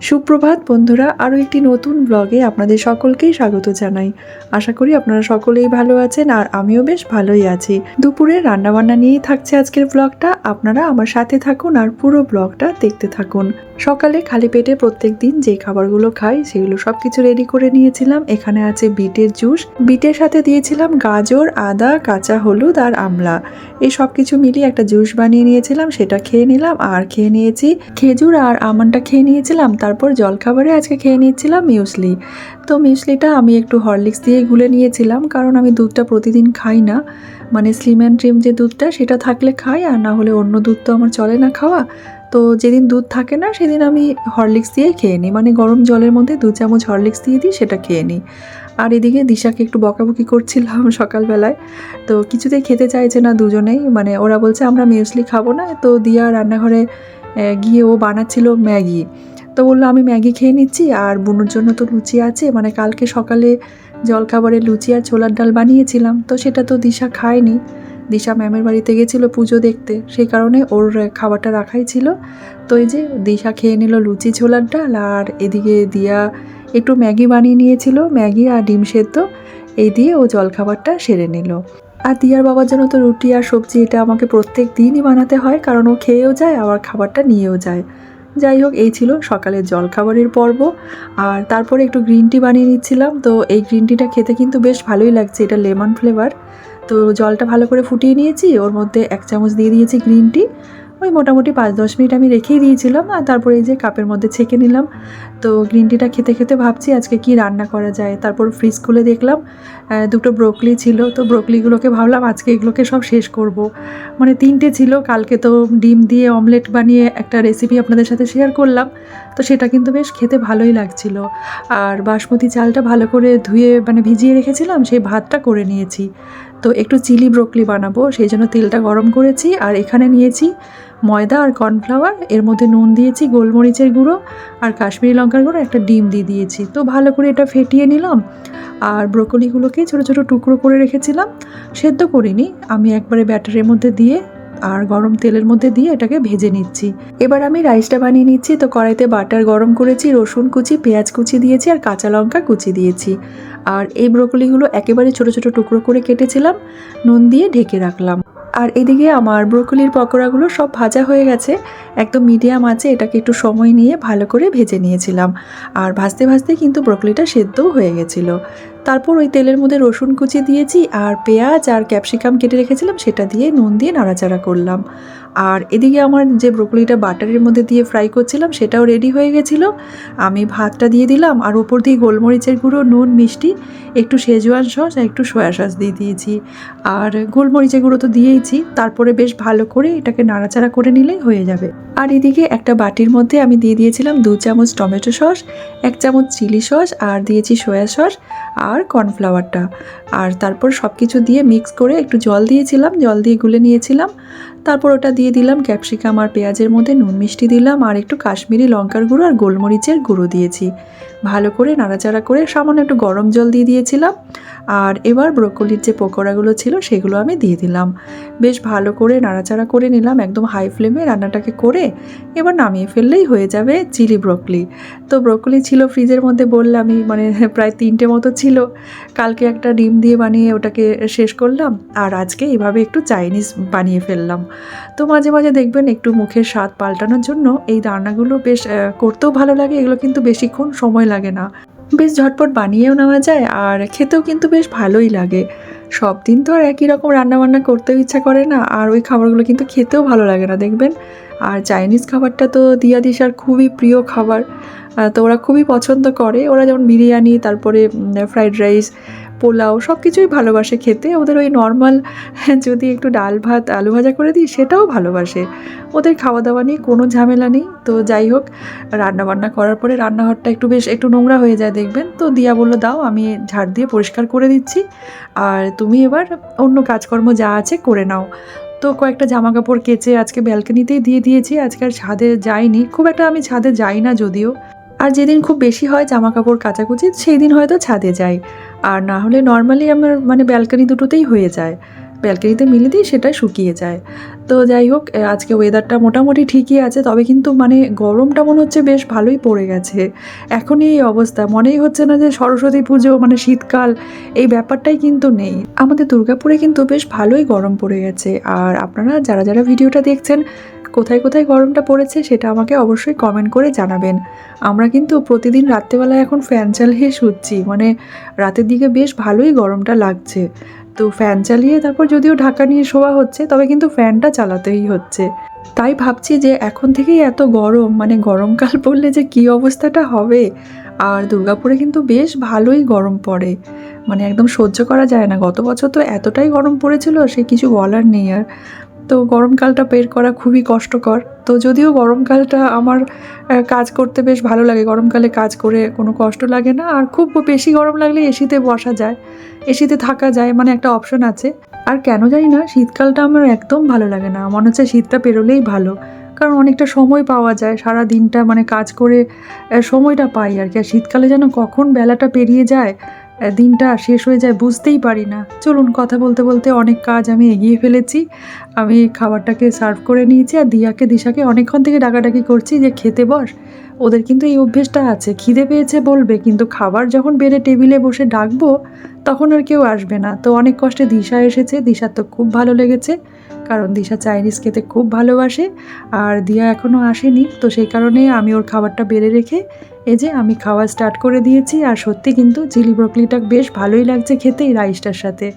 সুপ্রভাত বন্ধুরা, আরও একটি নতুন ব্লগে আপনাদের সকলকেই স্বাগত জানাই। আশা করি আপনারা সকলেই ভালো আছেন আর আমিও বেশ ভালোই আছি। দুপুরে রান্নাবান্না নিয়েই থাকছে আজকের ব্লগটা আপনারা আমার সাথে থাকুন আর পুরো ব্লগটা দেখতে থাকুন। সকালে খালি পেটে প্রত্যেক দিন যে খাবারগুলো খাই, সেগুলো সব কিছু রেডি করে নিয়েছিলাম। এখানে আছে বিটের জুস। বিটের সাথে দিয়েছিলাম গাজর, আদা, কাঁচা হলুদ আর আমলা। এই সব কিছু মিলিয়ে একটা জুস বানিয়ে নিয়েছিলাম, সেটা খেয়ে নিলাম। আর খেয়ে নিয়েছি খেজুর আর আমনটা খেয়ে নিয়েছিলাম। তারপর জলখাবারে আজকে খেয়ে নিয়েছিলাম মিউসলি। তো মিউসলিটা আমি একটু হরলিক্স দিয়ে গুলে নিয়েছিলাম, কারণ আমি দুধটা প্রতিদিন খাই না। মানে স্লিম অ্যান্ড ট্রিম যে দুধটা, সেটা থাকলে খাই, আর না হলে অন্য দুধ তো আমার চলে না খাওয়া। তো যেদিন দুধ থাকে না, সেদিন আমি হরলিক্স দিয়ে খেয়ে নিই। মানে গরম জলের মধ্যে দু চামচ হরলিক্স দিয়ে দিই, সেটা খেয়ে নিই। আর এদিকে দিশাকে একটু বকাবকি করছিলাম সকালবেলায়। তো কিছুতেই খেতে চাইছে না দুজনেই। মানে ওরা বলছে, আমরা মিউসলি খাব না। তো দিয়া রান্নাঘরে গিয়ে ও বানাচ্ছিল ম্যাগি। তো বলল, আমি ম্যাগি খেয়ে নিচ্ছি আর বুনুর জন্য তো লুচি আছে। মানে কালকে সকালে জলখাবারে লুচি আর ছোলার ডাল বানিয়েছিলাম, তো সেটা তো দিশা খায়নি। দিশা ম্যামের বাড়িতে গেছিল পুজো দেখতে সেই কারণে ওর খাবারটা রাখাই ছিল। তো এই যে দিশা খেয়ে নিল লুচি, ছোলার ডাল আর এদিকে দিয়া একটু ম্যাগি বানিয়ে নিয়েছিল, ম্যাগি আর ডিম সেদ্ধ। এই দিয়ে ও জলখাবারটা সেরে নিল। আর দিয়ার বাবার জন্য তো রুটি আর সবজি এটা আমাকে প্রত্যেক দিনই বানাতে হয়, কারণ ও খেয়েও যায়, আবার খাবারটা নিয়েও যায়। যাই হোক, এই ছিল সকালের জলখাবারের পর্ব। আর তারপরে একটু গ্রিন টি বানিয়ে নিচ্ছিলাম। তো এই গ্রিন টিটা খেতে কিন্তু বেশ ভালোই লাগছে, এটা লেমন ফ্লেভার তো জলটা ভালো করে ফুটিয়ে নিয়েছি, ওর মধ্যে এক চামচ দিয়ে দিয়েছি গ্রিন টি ওই মোটামুটি পাঁচ দশ মিনিট আমি রেখেই দিয়েছিলাম, আর তারপরে এই যে কাপের মধ্যে ছেঁকে নিলাম। তো গ্রিন টিটা খেতে খেতে ভাবছি আজকে কি রান্না করা যায়। তারপর ফ্রিজ খুলে দেখলাম দুটো ব্রোকলি ছিল। তো ব্রোকলিগুলোকে ভাবলাম আজকে এগুলোকে সব শেষ করব। মানে তিনটে ছিল, কালকে তো ডিম দিয়ে অমলেট বানিয়ে একটা রেসিপি আপনাদের সাথে শেয়ার করলাম। তো সেটা কিন্তু বেশ খেতে ভালোই লাগছিল। আর বাসমতি চালটা ভালো করে ধুয়ে মানে ভিজিয়ে রেখেছিলাম, সেই ভাতটা করে নিয়েছি। তো একটু চিলি ব্রোকলি বানাবো, সেই জন্য তেলটা গরম করেছি। আর এখানে নিয়েছি ময়দা আর কর্নফ্লাওয়ার, এর মধ্যে নুন দিয়েছি, গোলমরিচের গুঁড়ো আর কাশ্মীরি লঙ্কার গুঁড়ো, একটা ডিম দিয়ে দিয়েছি। তো ভালো করে এটা ফেটিয়ে নিলাম আর ব্রোকলিগুলোকে ছোটো ছোটো টুকরো করে রেখেছিলাম। সেদ্ধ করিনি, আমি একবারে ব্যাটারের মধ্যে দিয়ে আর গরম তেলের মধ্যে দিয়ে এটাকে ভেজে নিচ্ছি। এবার আমি রাইসটা বানিয়ে নিচ্ছি, তো কড়াইতে বাটার গরম করেছি, রসুন কুচি, পেঁয়াজ কুচি দিয়েছি আর কাঁচা লঙ্কা কুচি দিয়েছি। আর এই ব্রোকলিগুলো একেবারে ছোট ছোট টুকরো করে কেটেছিলাম, নুন দিয়ে ঢেকে রাখলাম। আর এদিকে আমার ব্রোকলির পকোড়াগুলো সব ভাজা হয়ে গেছে। একদম মিডিয়াম আছে, এটাকে একটু সময় নিয়ে ভালো করে ভেজে নিয়েছিলাম। আর ভাজতে ভাজতে কিন্তু ব্রোকলিটা সেদ্ধও হয়ে গেছিল। তারপর ওই তেলের মধ্যে রসুন কুচি দিয়েছি আর পেঁয়াজ আর ক্যাপসিকাম কেটে রেখেছিলাম, সেটা দিয়ে নুন দিয়ে নাড়াচাড়া করলাম। আর এদিকে আমার যে ব্রোকলিটা বাটারের মধ্যে দিয়ে ফ্রাই করছিলাম, সেটাও রেডি হয়ে গেছিল। আমি ভাতটা দিয়ে দিলাম আর ওপর দিয়ে গোলমরিচের গুঁড়ো, নুন, মিষ্টি, একটু শেজওয়ান সস আর একটু সয়া সস দিয়ে দিয়েছি। আর গোলমরিচের গুঁড়ো তো দিয়েইছি, তারপরে বেশ ভালো করে এটাকে নাড়াচাড়া করে নিলেই হয়ে যাবে। আর এদিকে একটা বাটির মধ্যে আমি দিয়ে দিয়েছিলাম দু চামচ টমেটো সস, এক চামচ চিলি সস আর দিয়েছি সয়া সস। আর কর্নফ্লাওয়ারটা। আর তারপর সব কিছু দিয়ে মিক্স করে একটু জল দিয়েছিলাম, জল দিয়ে গুলে নিয়েছিলাম। তারপর ওটা দিয়ে দিলাম ক্যাপসিকাম আর পেঁয়াজের মধ্যে নুন মিষ্টি দিলাম আর একটু কাশ্মীরি লঙ্কার গুঁড়ো আর গোলমরিচের গুঁড়ো দিয়েছি। ভালো করে নাড়াচাড়া করে সামান্য একটু গরম জল দিয়ে দিয়েছিলাম আর এবার ব্রোকলির যে পকোড়াগুলো ছিল সেগুলো আমি দিয়ে দিলাম। বেশ ভালো করে নাড়াচাড়া করে নিলাম একদম হাই ফ্লেমে রান্নাটাকে করে এবার নামিয়ে ফেললেই হয়ে যাবে চিলি ব্রোকলি। তো ব্রোকলি ছিল ফ্রিজের মধ্যে বললামই মানে প্রায় তিনটে মতো ছিল। কালকে একটা ডিম দিয়ে বানিয়ে ওটাকে শেষ করলাম আর আজকে এভাবে একটু চাইনিজ বানিয়ে ফেললাম। তো মাঝে মাঝে দেখবেন একটু মুখের স্বাদ পাল্টানোর জন্য এই রান্নাগুলো বেশ করতেও ভালো লাগে, এগুলো কিন্তু বেশিক্ষণ সময় লাগে না। বেশ ঝটপট বানিয়েও নেওয়া যায় আর খেতেও কিন্তু বেশ ভালোই লাগে। সব দিন তো আর একই রকম রান্নাবান্না করতেও ইচ্ছা করে না, আর ওই খাবারগুলো কিন্তু খেতেও ভালো লাগে না, দেখবেন? আর চাইনিজ খাবারটা তো দিয়া দিশার খুবই প্রিয় খাবার। তো ওরা খুবই পছন্দ করে। ওরা যেমন বিরিয়ানি, তারপরে ফ্রাইড রাইস পোলাও সব কিছুই ভালোবাসে খেতে। ওদের ওই নর্মাল যদি একটু ডাল ভাত, আলু ভাজা করে দিই, সেটাও ভালোবাসে। ওদের খাওয়া দাওয়া নিয়ে কোনো ঝামেলা নেই। তো যাই হোক রান্না বান্না করার পরে রান্নাঘরটা একটু বেশ, একটু নোংরা হয়ে যায় দেখবেন। তো দিয়া বলল, দাও, আমি ঝাড় দিয়ে পরিষ্কার করে দিচ্ছি। আর তুমি এবার অন্য কাজকর্ম যা আছে করে নাও। তো কয়েকটা জামা কাপড় কেচে আজকে ব্যালকনিতেই দিয়ে দিয়েছি। আজকে আর ছাদে যাইনি। খুব একটা আমি ছাদে যাই না যদিও। আর যেদিন খুব বেশি হয় জামা কাপড় কাচাকুচি সেই দিন হয়তো ছাদে যাই। আর না হলে নর্মালি আমার মানে ব্যালকনি দুটোতেই হয়ে যায়। ব্যালকানিতে মিলে দিই সেটা শুকিয়ে যায়। তো যাই হোক আজকে ওয়েদারটা মোটামুটি ঠিকই আছে, তবে কিন্তু মানে গরমটা মনে হচ্ছে বেশ ভালোই পড়ে গেছে। এখনই এই অবস্থা, মনেই হচ্ছে না যে সরস্বতী পুজো মানে শীতকাল, এই ব্যাপারটাই কিন্তু নেই। আমাদের দুর্গাপুরে কিন্তু বেশ ভালোই গরম পড়ে গেছে। আর আপনারা যারা যারা ভিডিওটা দেখছেন কোথায় কোথায় গরমটা পড়েছে সেটা আমাকে অবশ্যই কমেন্ট করে জানাবেন। আমরা কিন্তু প্রতিদিন রাত্রেবেলায় এখন ফ্যান চালিয়ে শুচ্ছি মানে রাতের দিকে বেশ ভালোই গরমটা লাগছে। তো ফ্যান চালিয়ে তারপর যদিও ঢাকা নিয়ে শোয়া হচ্ছে, তবে কিন্তু ফ্যানটা চালাতেই হচ্ছে। তাই ভাবছি যে এখন থেকেই এত গরম মানে গরমকাল পড়লে যে কী অবস্থাটা হবে? আর দুর্গাপুরে কিন্তু বেশ ভালোই গরম পড়ে। মানে একদম সহ্য করা যায় না। গত বছর তো এতটাই গরম পড়েছিল, সে কিছু বলার নেই আর। তো গরমকালটা বের করা খুবই কষ্টকর। তো যদিও গরমকালটা আমার কাজ করতে বেশ ভালো লাগে। গরমকালে কাজ করে কোনো কষ্ট লাগে না। আর খুব বেশি গরম লাগলে এসিতে বসা যায়। এসিতে থাকা যায় মানে একটা অপশন আছে। আর কেন জানি না, শীতকালটা আমার একদম ভালো লাগে না। মনে হচ্ছে শীতটা পেরোলেই ভালো। কারণ অনেকটা সময় পাওয়া যায়। সারা দিনটা মানে কাজ করে সময়টা পাই আর কি। আর শীতকালে যেন কখন বেলাটা পেরিয়ে যায় দিনটা শেষ হয়ে যায় বুঝতেই পারি না। চলুন কথা বলতে বলতে অনেক কাজ আমি এগিয়ে ফেলেছি। আমি খাবারটাকে সার্ভ করে নিয়েছি আর দিয়াকে, দিশাকে অনেকক্ষণ থেকে ডাকাডাকি করছি যে, খেতে বস। ওদের কিন্তু এই অভ্যেসটা আছে, খিদে পেয়েছে বলবে, কিন্তু খাবার যখন বেড়ে টেবিলে বসে ডাকবো, তখন আর কেউ আসবে না। তো অনেক কষ্টে দিশা এসেছে। দিশার তো খুব ভালো লেগেছে। কারণ দিশা চাইনিজ খেতে খুব ভালোবাসে আর দিয়া এখনও আসেনি, তো সেই কারণে আমি ওর খাবারটা বেড়ে রেখে এই যে আমি খাওয়া স্টার্ট করে দিয়েছি আর সত্যি কিন্তু চিলি ব্রকলিটা বেশ ভালোই লাগছে খেতে এই রাইসটার সাথে।